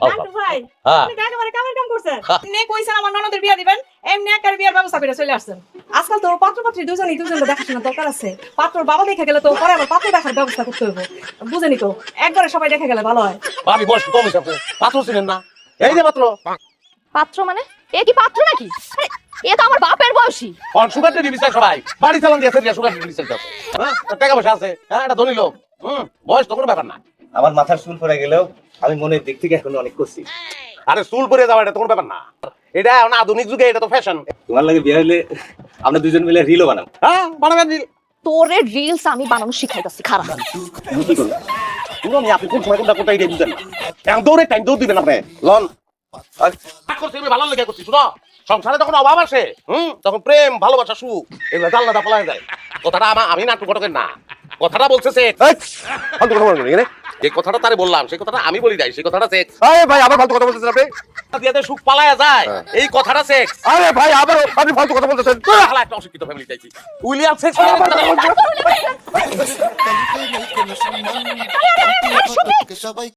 ভাই হ্যাঁ। আপনি একেবারে কামের কাম করছেন। কইছেন আমার ননদের বিয়া দিবেন এমনি একার বিয়ার ব্যবস্থা করে চলে আসছেন। আজকাল তো পাত্র দুজনই দুজনের দেখাশোনার দরকার আছে। পাত্রর বাবা দেখে গেলে তো পরে আবার পাত্র দেখার ব্যবস্থা করতে হবে বুঝেনি তো একবারে সবাই দেখে গেলে ভালো হয়। ভাবি বয়স কম হয়েছে পাত্র ছিলেন না। এই যে পাত্র। পাত্র মানে? এ কি পাত্র নাকি? এ তো আমার বাপের বয়সী। কোন সুগার টেডি বিচার সবাই? বাড়ি চালান দিয়েছে সুগার টেডি বিচার হ্যাঁ? টাকা পয়সা আছে। হ্যাঁ এটা ধনী লোক। হুম বয়স তো কোনো ব্যাপার না। আমার মাথার চুল পড়ে গেলেও আমি মনের দিক থেকে এখন অনেক করছি আরে চুল পরে যাওয়া এটা তো কোনো ব্যাপার না। এটা এখন আধুনিক যুগে এটা তো ফ্যাশন তোমার লাগে বিয়ে হলে আমরা দুজন মিলে রিলও বানাবো। হ্যাঁ বানাবেন নীল তোরে রিলস আমি বানানো শিখাইতাছি খারাপ। কি করবে পুরো নি আপনি কোন সময় কোনটা কোনটা এটা বুঝেন না এখন দৌড়ে টাইম দৌড় দিবেন আপনি। লন। করছি আমি ভালো লেগে করছি শুনো। সংসারে যখন অভাব আসে হুম তখন প্রেম ভালোবাসা সুখ এগুলো জানলা দা পলায় যায়। কথাটা আমার আমি নাটক ঘটকের না। কথাটা বলছে সে ফালতু কথা বলবেন এখানে। যে কথাটা তারে বললাম সেই কথাটা আমি বলি নাই সেই কথাটা সেক্স আরে ভাই আবার ফালতু কথা বলতেছেন আপনি? দিয়াতে সুখ পালায়া যায় এই কথাটা সেক্স আরে ভাই আবার আপনি ফালতু কথা বলতেছেন। হালা একটা অশিক্ষিত ফ্যামিলি চাইছি উইলিয়াম সেক্স সবাই